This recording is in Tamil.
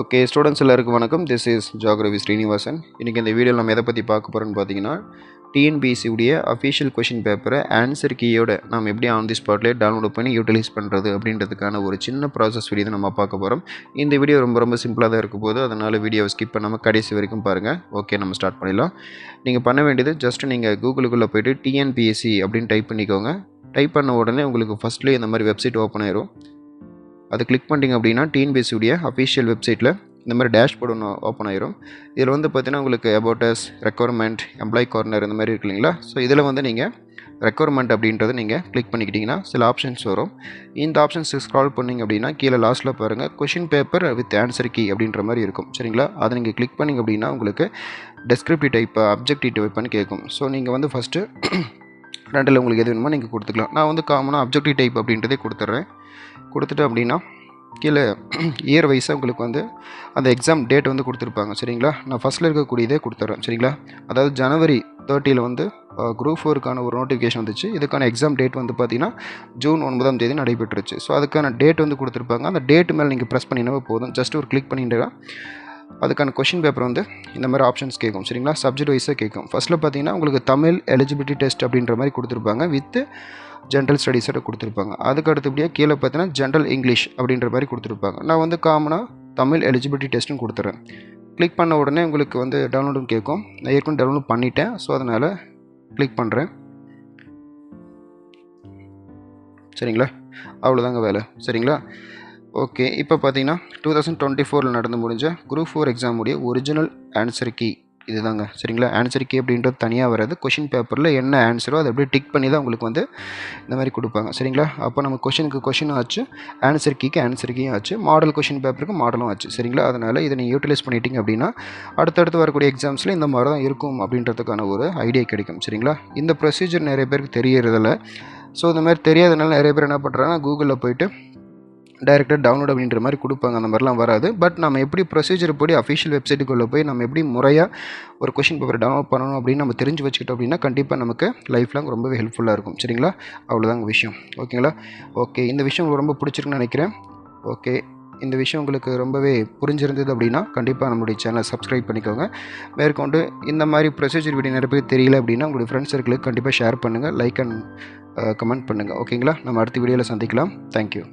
ஓகே ஸ்டூடெண்ட்ஸ் எல்லாருக்கும் வணக்கம். திஸ் இஸ் ஜாகிரபி ஸ்ரீனிவாசன் இன்றைக்கி இந்த வீடியோவில் நம்ம எதை பற்றி பார்க்க போகிறோன்னு பார்த்தீங்கன்னா டிஎன்பிசி உடைய அஃபிஷியல் கொஷின் பேப்பரை ஆன்சர் கீயோட நம்ம எப்படி ஆன் தி ஸ்பாட்லேயே டவுன்லோட் பண்ணி யூட்டிலைஸ் பண்ணுறது அப்படின்றதுக்கான ஒரு சின்ன ப்ராசஸ் வீடியோ நம்ம பார்க்க போகிறோம் இந்த வீடியோ ரொம்ப ரொம்ப சிம்பிளாக தான் இருக்க போது அதனால் வீடியோவை ஸ்கிப் பண்ணாமல் கடைசி வரைக்கும் பாருங்கள் ஓகே நம்ம ஸ்டார்ட் பண்ணிடலாம். நீங்கள் பண்ண வேண்டியது ஜஸ்ட் நீங்கள் கூகுளுக்குள்ளே போய்ட்டு டிஎன்பிஎஸ்சி அப்படின்னு டைப் பண்ணிக்கோங்க. டைப் பண்ண உடனே உங்களுக்கு ஃபஸ்ட்லேயே இந்த மாதிரி வெப்சைட் ஓப்பன் ஆயிரும். அதை கிளிக் பண்ணிட்டீங்க அப்படின்னா டிஎன்பிஎஸ்சியுடைய அஃபிஷியல் வெப்சைட்டில் இந்த மாதிரி டேஷ்போர்டு ஒன்று ஓப்பன் ஆயிரும். இதில் வந்து பார்த்தீங்கன்னா உங்களுக்கு அபோட்டஸ் ரெக்குவயர்மெண்ட் எம்ப்ளாய் கார்னர் இந்த மாதிரி இருக்கு இல்லைங்களா? ஸோ இதில் வந்து நீங்கள் ரெக்குவயர்மெண்ட் அப்படின்றத நீங்கள் கிளிக் பண்ணிக்கிட்டிங்கன்னா சில ஆப்ஷன்ஸ் வரும். இந்த ஆப்ஷன்ஸ் ஸ்க்ரால் பண்ணிங்க அப்படின்னா கீழே லாஸ்ட்டில் பாருங்கள் question paper with answer key அப்படின்ற மாதிரி இருக்கும். சரிங்களா? அதை நீங்கள் கிளிக் பண்ணிங்க அப்படின்னா உங்களுக்கு டெஸ்கிரிப்டிவ் டைப் அப்ஜெக்டிவ் டைப்னு கேட்கும். ஸோ நீங்கள் வந்து ஃபஸ்ட்டு ரெண்டில் உங்களுக்கு எது வேணுமோ நீங்கள் கொடுத்துக்கலாம். நான் வந்து காமனாக அப்ஜெக்டிவ் டைப் அப்படின்றதே கொடுத்துட்றேன் கொடுத்துட்டு அப்படின்னா கீழே இயர் வைஸாக உங்களுக்கு வந்து அந்த எக்ஸாம் டேட் வந்து கொடுத்துருப்பாங்க. சரிங்களா? நான் ஃபஸ்ட்டில் இருக்கக்கூடியதே கொடுத்துட்றேன் சரிங்களா? அதாவது ஜனவரி தேர்ட்டியில் வந்து குரூப் ஃபோருக்கான ஒரு நோட்டிஃபிகேஷன் வந்துச்சு. இதுக்கான எக்ஸாம் டேட் வந்து பார்த்தீங்கன்னா ஜூன் ஒன்பதாம் தேதி நடைபெற்றுச்சு. ஸோ அதுக்கான டேட் வந்து கொடுத்துருப்பாங்க. அந்த டேட் மேலே நீங்கள் ப்ரெஸ் பண்ணினாவே போதும். ஜஸ்ட் ஒரு கிளிக் பண்ணிட்டுனா அதுக்கான கொஷின் பேப்பர் வந்து இந்த மாதிரி ஆப்ஷன்ஸ் கேட்கும். சரிங்களா? சப்ஜெக்ட் வைஸாக கேட்கும். ஃபஸ்ட்டில் பார்த்தீங்கன்னா உங்களுக்கு தமிழ் எலிஜிபிலிட்டி டெஸ்ட் அப்படின்ற மாதிரி கொடுத்துருப்பாங்க. வித்து ஜென்ரல் ஸ்டடீஸோட கொடுத்துருப்பாங்க. அதுக்கு அடுத்தபடியாக கீழே பார்த்தீங்கன்னா ஜென்ரல் இங்கிலீஷ் அப்படின்ற மாதிரி கொடுத்துருப்பாங்க. நான் வந்து காமனாக தமிழ் எலிஜிபிலிட்டி டெஸ்ட்டும் கொடுத்துறேன். கிளிக் பண்ண உடனே உங்களுக்கு வந்து டவுன்லோடும் கேட்கும். நான் ஏற்கனவே டவுன்லோட் பண்ணிட்டேன். ஸோ அதனால் கிளிக் பண்ணுறேன் சரிங்களா? அவ்வளோதாங்க வேலை. சரிங்களா? ஓகே இப்போ பார்த்தீங்கன்னா டூ தௌசண்ட் டுவெண்ட்டி ஃபோரில் நடந்து முடிஞ்ச குரூப் ஃபோர் எக்ஸாமுடைய ஒரிஜினல் ஆன்சர் கீ இதுதாங்க. சரிங்களா? ஆன்சர் கே அப்படின்றது தனியாக வராது. கொஷின் பேப்பரில் என்ன ஆன்சரோ அதை அப்படியே டிக் பண்ணி தான் உங்களுக்கு வந்து இந்த மாதிரி கொடுப்பாங்க. சரிங்களா? அப்போ நம்ம கொஷினுக்கு கொஷினும் ஆச்சு. ஆன்சர் கீக்கு ஆன்சர் கீயும் ஆச்சு. மாடல் கொஷின் பேப்பருக்கு மாடலும் ஆச்சு. சரிங்களா? அதனால் இதை நீங்கள் யூட்டிலைஸ் பண்ணிட்டீங்க அப்படின்னா அடுத்தடுத்து வரக்கூடிய எக்ஸாம்ஸில் இந்த மாதிரி தான் இருக்கும் அப்படின்றதுக்கான ஒரு ஐடியா கிடைக்கும். சரிங்களா? இந்த ப்ரொசீஜர் நிறைய பேருக்கு தெரியறதில்ல. ஸோ இந்த மாதிரி தெரியாதனால நிறைய பேர் என்ன பண்ணுறாங்கன்னா கூகுளில் போயிட்டு டைரெக்டாக டவுன்லோட் அப்படின்ற மாதிரி கொடுப்பாங்க. அந்த மாதிரிலாம் வராது. பட் நம்ம எப்படி ப்ரொசீஜர் படி அஃபிஷியல் வெப்சைட்டுக்குள்ளே போய் நம்ம எப்படி முறையாக ஒரு கொஷின் பேப்பர் டவுன்லோட் பண்ணணும் அப்படின்னு நம்ம தெரிஞ்சு வச்சுக்கிட்டோம் அப்படின்னா கண்டிப்பாக நமக்கு லைஃப் லாங் ரொம்பவே ஹெல்ப்ஃபுல்லாக இருக்கும். சரிங்களா? அவ்வளோதாங்க விஷயம். ஓகேங்களா ஓகே இந்த விஷயம் உங்களுக்கு ரொம்ப பிடிச்சிருக்குன்னு நினைக்கிறேன். ஓகே இந்த விஷயம் உங்களுக்கு ரொம்பவே புரிஞ்சிருந்தது அப்படின்னா கண்டிப்பாக நம்மளுடைய சேனலை சப்ஸ்கிரைப் பண்ணிக்கோங்க. மேற்கொண்டு இந்த மாதிரி ப்ரொசீஜர் வீடியோ நிறைய பேர் தெரியல அப்படின்னா உங்களுடைய ஃப்ரெண்ட்ஸ் சர்க்கிளுக்கு கண்டிப்பாக ஷேர் பண்ணுங்கள் லைக் அண்ட் கமெண்ட் பண்ணுங்கள் ஓகேங்களா நம்ம அடுத்த வீடியோவில் சந்திக்கலாம். தேங்க்யூ